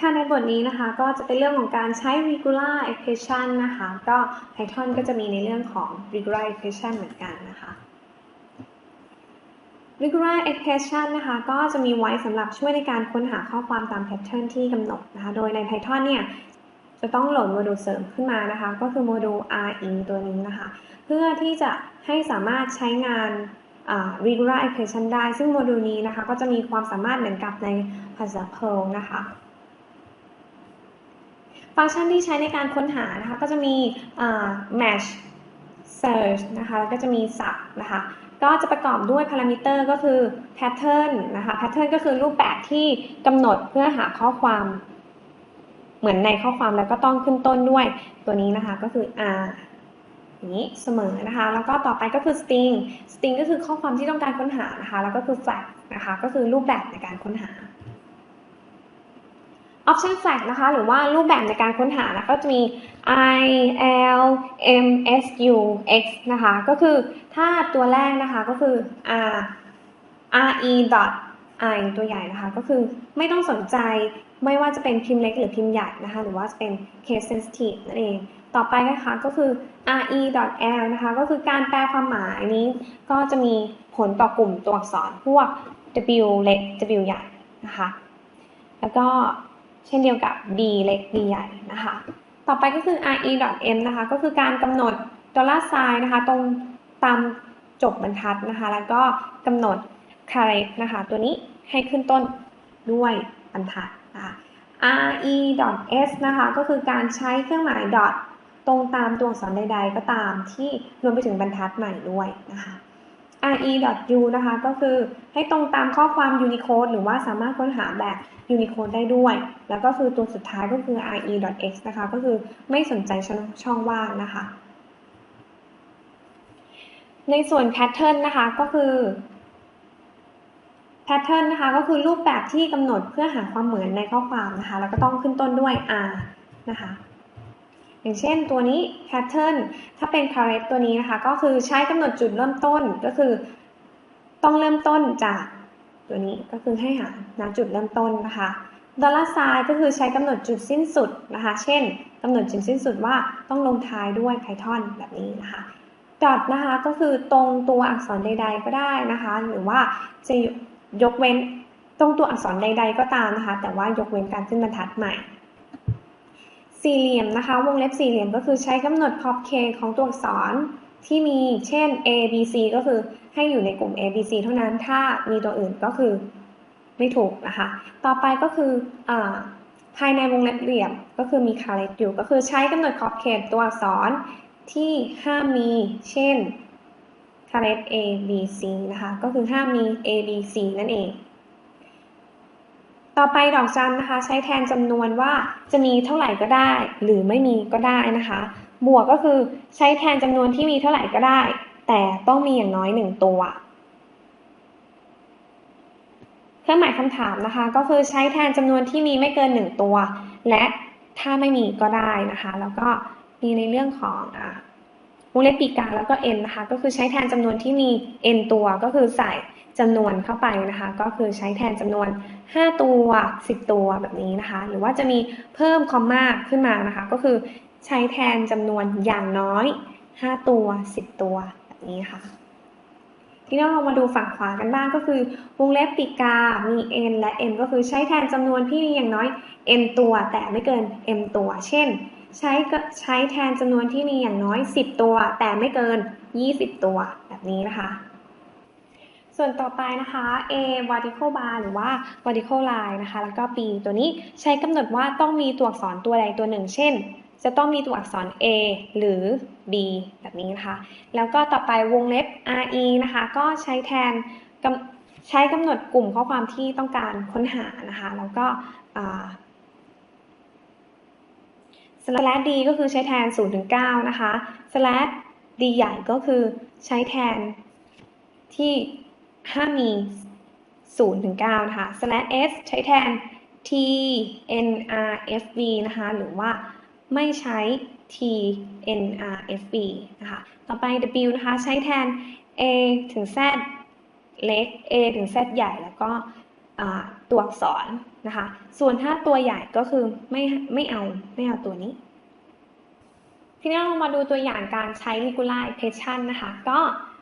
ค่ะในบทนี้นะคะก็จะเป็นเรื่องของการใช้ regular expression นะคะ ก็ Python ก็จะมีในเรื่องของ regular expression เหมือนกันนะคะ regular expression นะคะก็จะมีไว้สำหรับช่วยในการค้นหาข้อความตาม pattern ที่กำหนดนะคะ โดยใน Python เนี่ยจะต้องโหลดโมดูลเสริมขึ้นมานะคะ ก็คือโมดูล re ตัวนี้นะคะ เพื่อที่จะให้สามารถใช้งาน regular expression ได้ ซึ่งโมดูลนี้นะคะก็จะมีความสามารถเหมือนกับในภาษา Perl นะคะ ฟังก์ชันที่ใช้ในการค้นหานะคะก็จะมี match search นะคะแล้วก็จะมี sub นะคะก็จะประกอบด้วยพารามิเตอร์ก็คือ pattern นะคะ pattern ก็คือรูปแบบที่กำหนดเพื่อหาข้อความ เหมือนในข้อความแล้วก็ต้องขึ้นต้นด้วยตัวนี้นะคะก็คือ r นี้เสมอนะคะ แล้วก็ต่อไปก็คือ string string ก็คือข้อความที่ต้องการค้นหานะคะ แล้วก็คือ flag นะคะ ก็คือรูปแบบในการค้นหา option flag นะคะ หรือว่ารูปแบบในการค้นหานะก็จะมี i l m s u x นะคะ ก็คือถ้าตัวแรกนะคะก็คือ r r e dot i ตัวใหญ่นะคะ ก็คือไม่ต้องสนใจไม่ว่าจะเป็นพิมพ์เล็กหรือพิมพ์ใหญ่นะคะ หรือว่าจะเป็น case sensitive นั่นเอง ต่อไปนะคะก็คือ re dot l นะคะ ก็คือการแปลความหมายนี้ ก็จะมีผลต่อกลุ่มตัวอักษรพวก w เล็ก w ใหญ่นะคะ แล้วก็ เช่นเดียวกับ b เล็ก b ใหญ่นะคะ ต่อไปก็คือ re.m นะคะ ก็คือการกำหนดดอลลาร์ไซน์นะคะ ตรงตามจบบรรทัดนะคะ แล้วก็กำหนด caret นะคะ ตัวนี้ให้ขึ้นต้นด้วยบรรทัดนะคะ re.s นะคะ ก็คือการใช้เครื่องหมาย dot ตรงตามตัวอักษรใด ๆ ก็ตามที่รวมไปถึงบรรทัดใหม่ด้วยนะคะ re.u นะคะ ก็คือให้ตรงตามข้อความ Unicode หรือว่าสามารถค้นหาแบบ Unicode ได้ด้วย แล้วก็คือตัวสุดท้ายก็คือ re.x นะคะ ก็คือไม่สนใจช่องว่างนะคะ ในส่วน pattern นะคะก็คือ pattern นะคะก็คือรูปแบบที่กำหนดเพื่อหาความเหมือนในข้อความนะคะ แล้วก็ต้องขึ้นต้นด้วย r นะคะ อย่างเช่นตัวนี้ pattern ถ้าเป็น correct ตัวนี้นะคะ ก็คือใช้กำหนดจุดเริ่มต้นก็คือ ต้องเริ่มต้นจากตัวนี้ก็คือให้หาณจุดเริ่มต้นนะคะดอลลาร์ไซน์ก็คือใช้กำหนดจุดสิ้นสุดนะคะ เช่นกำหนดจุดสิ้นสุดว่าต้องลงท้ายด้วย Python แบบนี้นะคะดอทนะคะก็คือตรงตัวอักษรใด ๆ ก็ได้นะคะ หรือว่าจะยกเว้นตรงตัวอักษรใด ๆ ก็ตามนะคะ แต่ว่ายกเว้นการขึ้นบรรทัดใหม่ สี่เหลี่ยมนะคะ วงเล็บสี่เหลี่ยมก็คือใช้กำหนด pop k ของตัวอักษรที่มีเช่น a b c ก็คือให้อยู่ในกลุ่ม a b c เท่านั้นถ้ามีตัวอื่นก็คือไม่ถูกนะคะ ต่อไปก็คืออภายในวงเล็บเหลี่ยมก็คือมีคาเลตอยู่ก็คือใช้กำหนดขอบเขตตัวอักษรที่ห้ามมีเช่นคาเลต a b c นะคะ ก็คือห้ามมี a b c นั่นเอง ต่อไปดอกจันนะคะ ใช้แทนจำนวนว่าจะมีเท่าไหร่ก็ได้ หรือไม่มีก็ได้นะคะ บวกก็คือใช้แทนจำนวนที่มีเท่าไหร่ก็ได้ แต่ต้องมีอย่างน้อยหนึ่งตัวเครื่องหมายคำถามนะคะ ก็คือใช้แทนจำนวนที่มีไม่เกินหนึ่งตัว และถ้าไม่มีก็ได้นะคะ แล้วก็มีในเรื่องของวงเล็บปีกาแล้วก็ n นะคะ ก็คือใช้แทนจำนวนที่มี n ตัวก็คือใส่ จำนวนเข้าไปนะคะ ก็คือใช้แทนจำนวน 5 ตัว 10 ตัวแบบนี้นะคะ หรือว่าจะมีเพิ่มคอมมาขึ้นมานะคะ ก็คือใช้แทนจำนวนอย่างน้อย 5 ตัว 10 ตัวแบบนี้ค่ะที่เรามาดูฝั่งขวากันบ้างก็คือวงเล็บปีกา มี n และ m ก็คือใช้แทนจำนวนที่มีอย่างน้อย m ตัวแต่ไม่เกิน m ตัว เช่น ใช้ใช้แทนจำนวนที่มีอย่างน้อย 10 ตัว แต่ไม่เกิน 20 ตัวแบบนี้นะคะ ส่วนต่อไปนะคะ A vertical bar หรือว่า vertical line นะคะ แล้วก็ B ตัวนี้ใช้กำหนดว่าต้องมีตัวอักษรตัวใดตัวหนึ่ง เช่น จะต้องมีตัวอักษร A หรือ B แบบนี้นะคะ แล้วก็ต่อไปวงเล็บ RE นะคะ ก็ใช้แทนใช้กำหนดกลุ่มข้อความที่ต้องการค้นหานะคะ แล้วก็ slash d ก็คือใช้แทน0ถึง9นะคะ slash d ใหญ่ก็คือใช้แทนที่ ห้ามี 0 ถึง 9 นะคะ slash s ใช้แทน t n r f v นะคะ หรือว่าไม่ใช้ t n r f v นะคะ ต่อไป w นะคะ ใช้แทน a ถึง z เล็ก a ถึง z ใหญ่ แล้วก็ตัวอักษรนะคะ ส่วนถ้าตัวใหญ่ก็คือไม่ไม่เอาไม่เอาตัวนี้ ทีนี้เรามาดูตัวอย่างการใช้ regular expression นะคะ ก็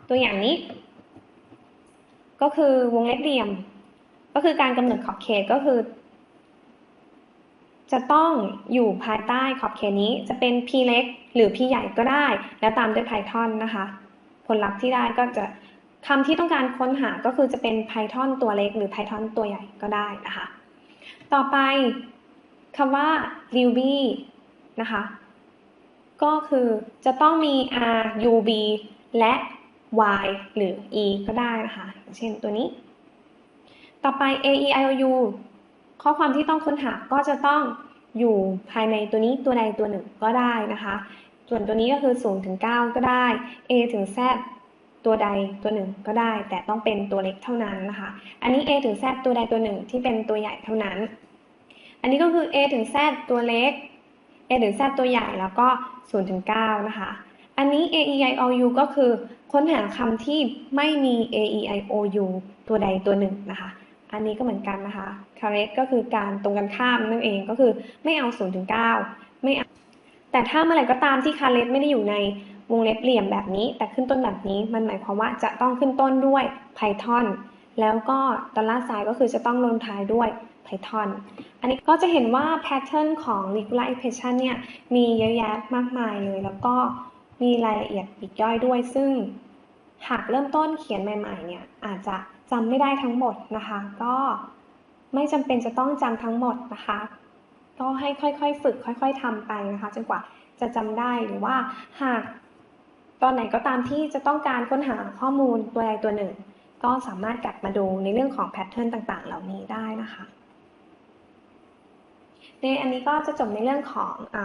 ตัวอย่างนี้ ก็คือวงเล็บเหลี่ยม ก็คือการกำหนดขอบเขตก็คือ จะต้องอยู่ภายใต้ขอบเขตนี้จะเป็น p เล็กหรือ p ใหญ่ก็ได้ แล้วตามด้วย Python นะคะ ผลลัพธ์ที่ได้ก็จะคำที่ต้องการค้นหาก็คือจะเป็น Python ตัวเล็กหรือ Python ตัวใหญ่ก็ได้นะคะ ต่อไปคำว่า ruby นะคะ ก็คือจะต้องมี r u b และ y หรือ e ก็ได้นะคะอย่างเช่นตัวนี้ ต่อไป a e i o u ข้อความที่ต้องค้นหาก็จะต้องอยู่ภายในตัวนี้ตัวใดตัวหนึ่งก็ได้นะคะ ส่วนตัวนี้ก็คือ0ถึง 9 ก็ได้ a ถึง z ตัวใดตัวหนึ่งก็ได้ แต่ต้องเป็นตัวเล็กเท่านั้นนะคะ อันนี้ a ถึง z ตัวใดตัวหนึ่งที่เป็นตัวใหญ่เท่านั้น อันนี้ก็คือ a ถึง z ตัวเล็ก a ถึง z ตัวใหญ่แล้วก็0ถึง 9 นะคะ อันนี้ a e i o u ก็คือค้นหาคำที่ไม่มี a e i o u ตัวใดตัวหนึ่งนะคะ อันนี้ก็เหมือนกันนะคะ correct ก็คือการตรงกันข้ามนั่นเองก็คือไม่เอา0ถึง9ไม่เอาแต่ถ้าเมื่อไหร่ก็ตามที่ correct ไม่ได้อยู่ในวงเล็บเหลี่ยมแบบนี้ แต่ขึ้นต้นแบบนี้มันหมายความว่าจะต้องขึ้นต้นด้วย Python แล้วก็ดอลลาร์ไซน์ก็คือจะต้องลงท้ายด้วย Python อันนี้ก็จะเห็นว่า pattern ของ regular expression เนี่ยมีเยอะแยะมากมายเลย แล้วก็ มีรายละเอียดปลีกย่อยด้วยซึ่ง หากเริ่มต้นเขียนใหม่ๆเนี่ยอาจจะจำไม่ได้ทั้งหมดนะคะ ก็ไม่จำเป็นจะต้องจำทั้งหมดนะคะ ก็ให้ค่อยๆ ฝึกค่อย ๆทำไปนะคะจนกว่าจะจำได้หรือว่าหากตอนไหนก็ตามที่จะต้องการค้นหาข้อมูลตัวใดตัวหนึ่ง ก็สามารถกลับมาดูในเรื่องของแพทเทิร์นต่างๆ เหล่านี้ได้นะคะ ในอันนี้ก็จะจบในเรื่องของอ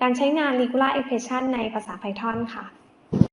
การใช้งาน regular expression ในภาษา Python ค่ะ